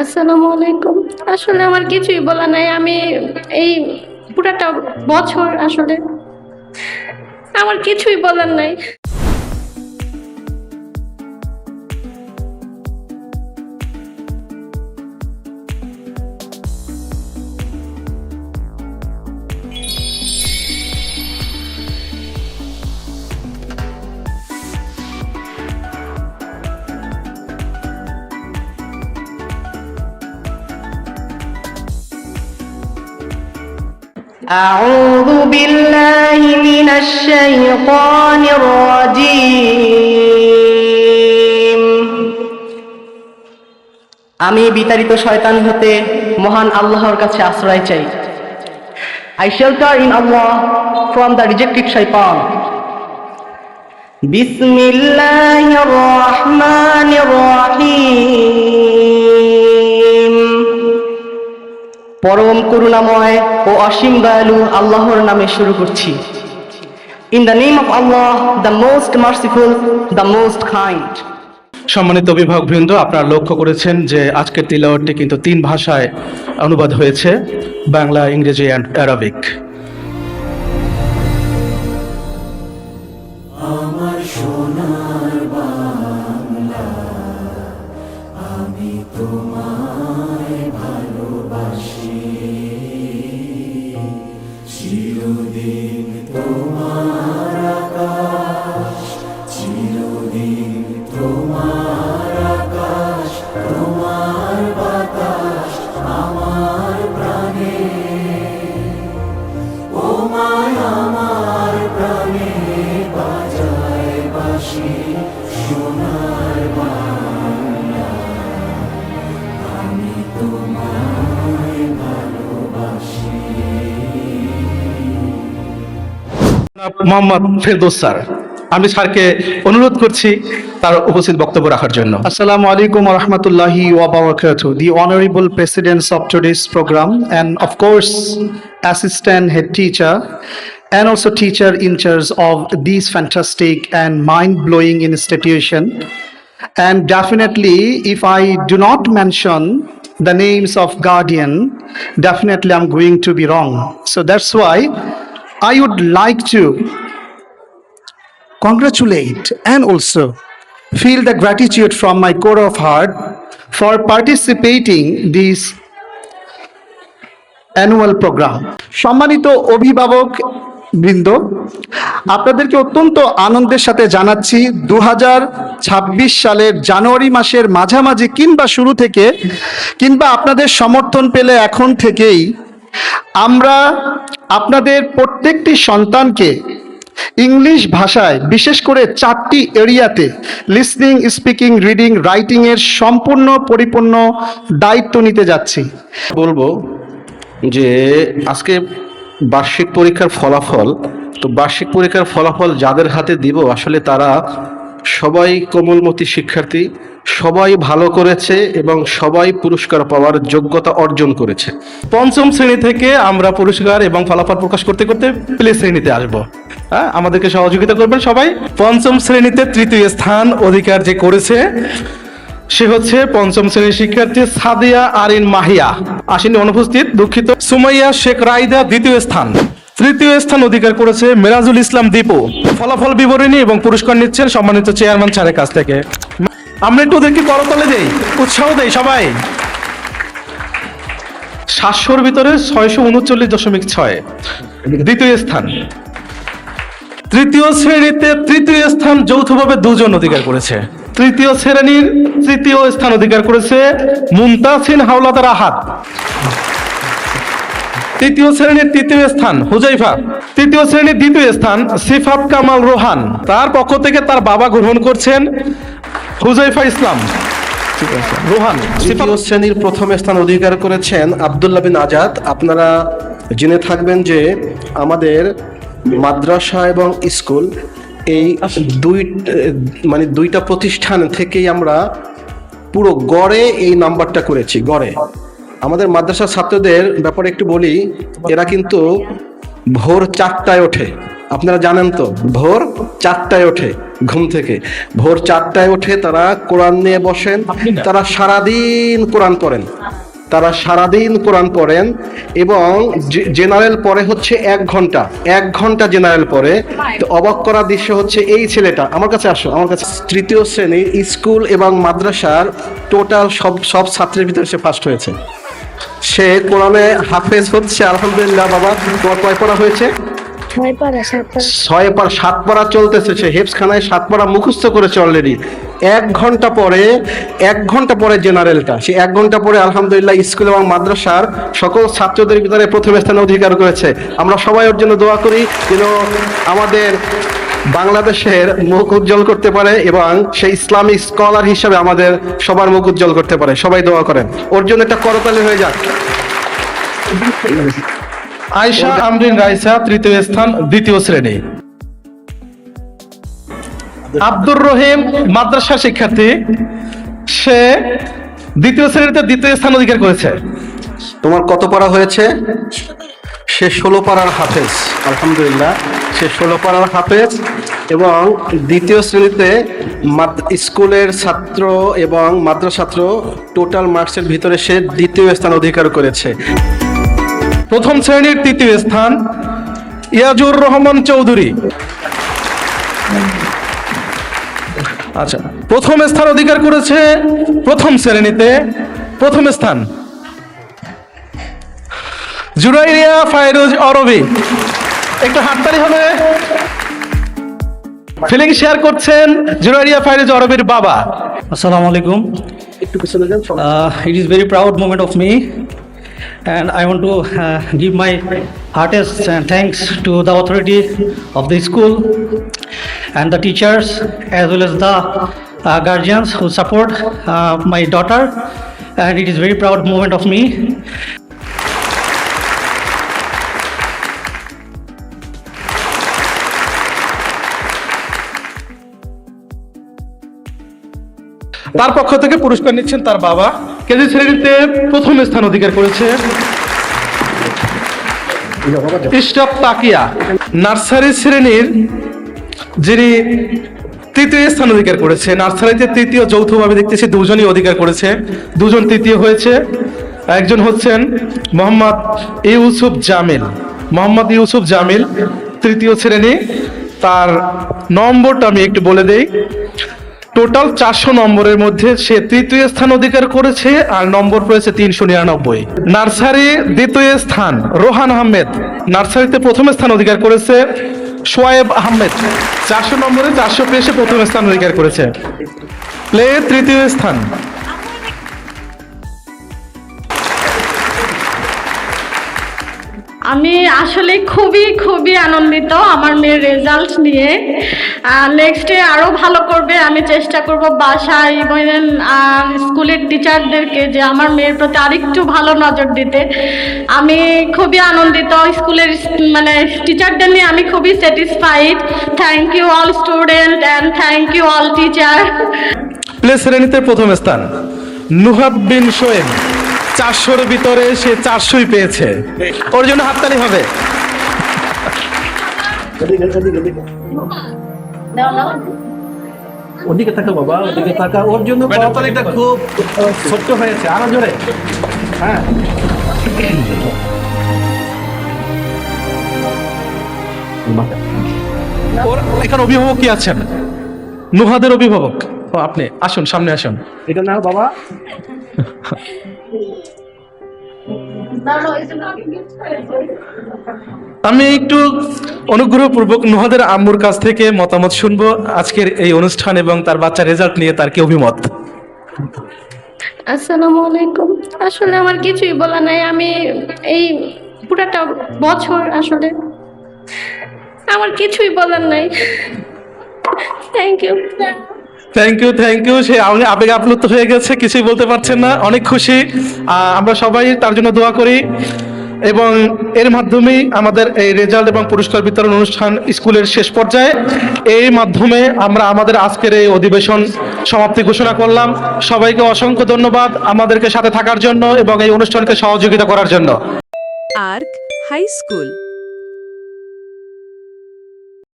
আসসালামু আলাইকুম। আসলে আমার কিছুই বলা নাই। আমি এই পুরাটা বছর আসলে আমার কিছুই বলার নাই। أعوذ بالله من الشيطان الرجيم আমি বিতাড়িত শয়তান হতে মহান আল্লাহর কাছে আশ্রয় চাই I shelter in Allah from the rejected শয়তান বিসমিল্লাহির রহমানির রহিম পরম করুণাময় ও অসীম দয়ালু আল্লাহর নামে শুরু করছি। In the name of Allah the most merciful the most kind সম্মানিত অভিভাবক বৃন্দ, আপনারা লক্ষ্য করেছেন যে আজকের তিলাওয়াতটি কিন্তু তিন ভাষায় অনুবাদ হয়েছে, বাংলা, ইংরেজি and Arabic Mohammad Ferdous sir. আমি স্যারকে অনুরোধ করছি তার উপস্থিত বক্তব্য রাখার জন্য। আসসালামু আলাইকুম রহমতুল্লাহি ওবরাকাত the honourable presidents of today's programme and of course assistant head teacher and also teacher in charge of this fantastic and mind blowing institution and definitely if I do not mention the names of guardian definitely I am going to be wrong so that's why I would like to congratulate and also feel the gratitude from my core of heart for participating this annual programme সম্মানিত অভিভাবক বৃন্দ, আপনাদেরকে অত্যন্ত আনন্দের সাথে জানাচ্ছি দু হাজার ছাব্বিশ সালের জানুয়ারি মাসের মাঝামাঝি কিংবা শুরু থেকে কিংবা আপনাদের সমর্থন পেলে এখন থেকেই আমরা আপনাদের প্রত্যেকটি সন্তানকে ইংলিশ ভাষায় বিশেষ করে চারটি এরিয়াতে লিসনিং স্পিকিং রিডিং রাইটিং এর সম্পূর্ণ পরিপূর্ণ দায়িত্ব নিতে যাচ্ছি। বলব যে আজকে বার্ষিক পরীক্ষার ফলাফল, তো বার্ষিক পরীক্ষার ফলাফল যাদের হাতে দিব, আসলে তারা সবাই কোমলমতি শিক্ষার্থী, সবাই ভালো করেছে এবং সবাই পুরস্কার পাওয়ার যোগ্যতা অর্জন করেছে। পঞ্চম শ্রেণি থেকে আমরা পুরস্কার এবং ফলাফল প্রকাশ করতে করতে প্লে শ্রেণীতে আসব। হ্যাঁ আমাদেরকে সহযোগিতা করবেন সবাই। পঞ্চম শ্রেণীতে তৃতীয় স্থান অধিকার যে করেছে, সে হচ্ছে পঞ্চম শ্রেণির শিক্ষার্থী সাদিয়া আরিন মাহিয়া। আসেনি অনুপস্থিত, দুঃখিত। সুমাইয়া শেখ রাইদা দ্বিতীয় স্থান। তৃতীয় স্থান অধিকার করেছে মেরাজুল ইসলাম দীপু। ফলাফল বিবরণী এবং পুরস্কার নিচ্ছেন সম্মানিত চেয়ারম্যান স্যারের কাছ থেকে। আমরা একটু ওদেরকে করতলে দেই, উৎসাহ দেই সবাই। সাতশোর ভিতরে ছয়শো উনচল্লিশ দশমিক ছয়, দ্বিতীয় স্থান। তৃতীয় শ্রেণীতে তৃতীয় স্থান যৌথভাবে দুজন অধিকার করেছে। তৃতীয় শ্রেণির তৃতীয় স্থান অধিকার করেছে মুমতাসিন হাওলাদার আহাত তৃতীয় শ্রেণির তৃতীয় স্থান হুজাইফা। তৃতীয় শ্রেণির দ্বিতীয় স্থান সিফাত কামাল রোহান। তার পক্ষ থেকে তার বাবা গ্রহণ করছেন হুজাইফা ইসলাম। রোহান, তৃতীয় শ্রেণির প্রথম স্থান অধিকার করেছেন আবদুল্লাহ বিন আজাদ। আপনারা জেনে থাকবেন যে আমাদের মাদ্রাসা এবং স্কুল এই দুই মানে দুইটা প্রতিষ্ঠান থেকেই আমরা পুরো গড়ে এই নাম্বারটা করেছি, গড়ে। আমাদের মাদ্রাসার ছাত্রদের ব্যাপারে একটু বলি এরা কিন্তু ভোর চারটায় ওঠে। আপনারা জানেন তো ভোর চারটায় ওঠে ঘুম থেকে। ভোর চারটায় ওঠে তারা কোরআন নিয়ে বসেন তারা সারাদিন কোরআন পড়েন। তারা সারাদিন কোরআন পড়েন এবং জেনারেল পরে হচ্ছে এক ঘণ্টা এক ঘণ্টা জেনারেল পরে। তো অবাক করা দৃশ্য হচ্ছে এই ছেলেটা। আমার কাছে আসো, আমার কাছে তৃতীয় শ্রেণি স্কুল এবং মাদ্রাসার টোটাল সব সব ছাত্রের ভিতরে সে ফার্স্ট হয়েছে। সে কোরআনে হাফেজ হচ্ছে, আলহামদুলিল্লাহ বাবা, তোমার কয় পড়া হয়েছে? ছয় পারা সাত পারা চলতেছে সে হেফসখানায়, সাত পারা মুখস্থ করেছে অলরেডি এক ঘণ্টা পরে, এক ঘণ্টা পরে জেনারেলটা, সে এক ঘণ্টা পরে আলহামদুলিল্লাহ স্কুল এবং মাদ্রাসার সকল ছাত্রদের ভিতরে প্রথম স্থানে অধিকার করেছে। আমরা সবাই ওর জন্য দোয়া করি যেন আমাদের বাংলাদেশের মুখ উজ্জ্বল করতে পারে এবং সেই ইসলামিক স্কলার হিসাবে আমাদের সবার মুখ উজ্জ্বল করতে পারে। সবাই দোয়া করেন। ওর জন্য একটা করতালি হয়ে যাক। আয়শা আমরিন রাইসা তৃতীয় স্থান, দ্বিতীয় শ্রেণি। আব্দুর রহিম, মাদ্রাসা শিক্ষার্থী, সে দ্বিতীয় শ্রেণীতে দ্বিতীয় স্থান অধিকার করেছে। তোমার কত পারা হয়েছে? সে ষোলো পাড়ার হাফেজ, আলহামদুলিল্লাহ। সে ষোলো পাড়ার হাফেজ এবং দ্বিতীয় শ্রেণীতে স্কুলের ছাত্র এবং মাদ্রাসা ছাত্র টোটাল মার্কসের ভিতরে সে দ্বিতীয় স্থান অধিকার করেছে। প্রথম শ্রেণির তৃতীয় স্থান ইয়াজুর রহমান চৌধুরী। আচ্ছা প্রথম স্থান অধিকার করেছে প্রথম শ্রেণীতে প্রথম স্থান। জুরাইরিয়া ফায়রুজ অরবি একটু হাততালি হবে। ফিলিং শেয়ার করছেন জুরাইরিয়া ফায়রুজ অরবির বাবা। Assalamu alaikum. Uh, it is very proud moment of me, and I want to uh, give my heartiest uh, thanks to the authority of the school and the teachers as well as the uh, guardians who support uh, my daughter, and it is very proud moment of me. তার পক্ষ থেকে পুরস্কার নিচ্ছেন তার বাবা KG শ্রেণীতে প্রথম স্থান অধিকার করেছে ইশরাফ তাকিয়া। নার্সারি শ্রেণির যিনি তৃতীয় স্থান অধিকার করেছে, নার্সারিতে তৃতীয়, যৌথভাবে দেখতেছি দুজনই অধিকার করেছে। দুজন তৃতীয় হয়েছে। একজন হচ্ছেন মোহাম্মদ ইউসুফ জামিল। মোহাম্মদ ইউসুফ জামিল, তৃতীয় শ্রেণি। তার নম্বরটা আমি একটু বলে দেই। টোটাল চারশো নম্বরের মধ্যে সে তৃতীয় স্থান অধিকার করেছে আর নম্বর পেয়েছে তিনশো নিরানব্বই। নার্সারি দ্বিতীয় স্থান রোহান আহমেদ। নার্সারিতে প্রথম স্থান অধিকার করেছে সোয়েব আহমেদ। চারশো নম্বরে চারশো পেয়ে সে প্রথম স্থান অধিকার করেছে। প্লে তৃতীয় স্থান। আমি আসলে খুবই খুবই আনন্দিত আমার মেয়ের রেজাল্ট নিয়ে। নেক্সটে আরও ভালো করবে, আমি চেষ্টা করব বাসায় ইভেন স্কুলের টিচারদেরকে যে আমার মেয়ের প্রতি আরেকটু ভালো নজর দিতে। আমি খুবই আনন্দিত, স্কুলের মানে টিচারদের নিয়ে আমি খুবই satisfied thank you all student and thank you all teacher play শ্রেণীতে প্রথম স্থান, নুহাব বিন চারশোর ভিতরে সে চারশোই পেয়েছে। ওর জন্য হাততালি হবে। ওদিকে থাকা বাবা ওদিকে থাকা। ওর জন্য করতালিটা খুব ছোট্ট হয়েছে। আরও জোরে। হ্যাঁ। ওর এখানে অভিভাবক কি আছেন? নুহাদের অভিভাবক। ও আপনি আসুন সামনে আসুন। এটা না বাবা। আমি একটু অনুগ্রহপূর্বক নুহাদের আম্মুর কাছ থেকে মতামত শুনব। আজকের এই অনুষ্ঠান এবং তার বাচ্চার রেজাল্ট নিয়ে তার কি অভিমত? আসসালামু আলাইকুম। আসলে আমার কিছুই বলা নাই। আমি এই পুরাটা বছর আসলে আমার কিছুই বলার নাই। Thank you thank you thank you সে আবে- আবেগ আপ্লুত হয়ে গেছে, কিছুই বলতে পারছেন না। অনেক খুশি। আমরা সবাই তার জন্য দোয়া করি। এবং এর মাধ্যমেই আমাদের এই রেজাল্ট এবং পুরস্কার বিতরণ অনুষ্ঠান স্কুলের শেষ পর্যায়ে, এই মাধ্যমে আমরা আমাদের আজকের এই অধিবেশন সমাপ্তি ঘোষণা করলাম। সবাইকে অসংখ্য ধন্যবাদ আমাদেরকে সাথে থাকার জন্য এবং এই অনুষ্ঠানকে সহযোগিতা করার জন্য। Ark high school.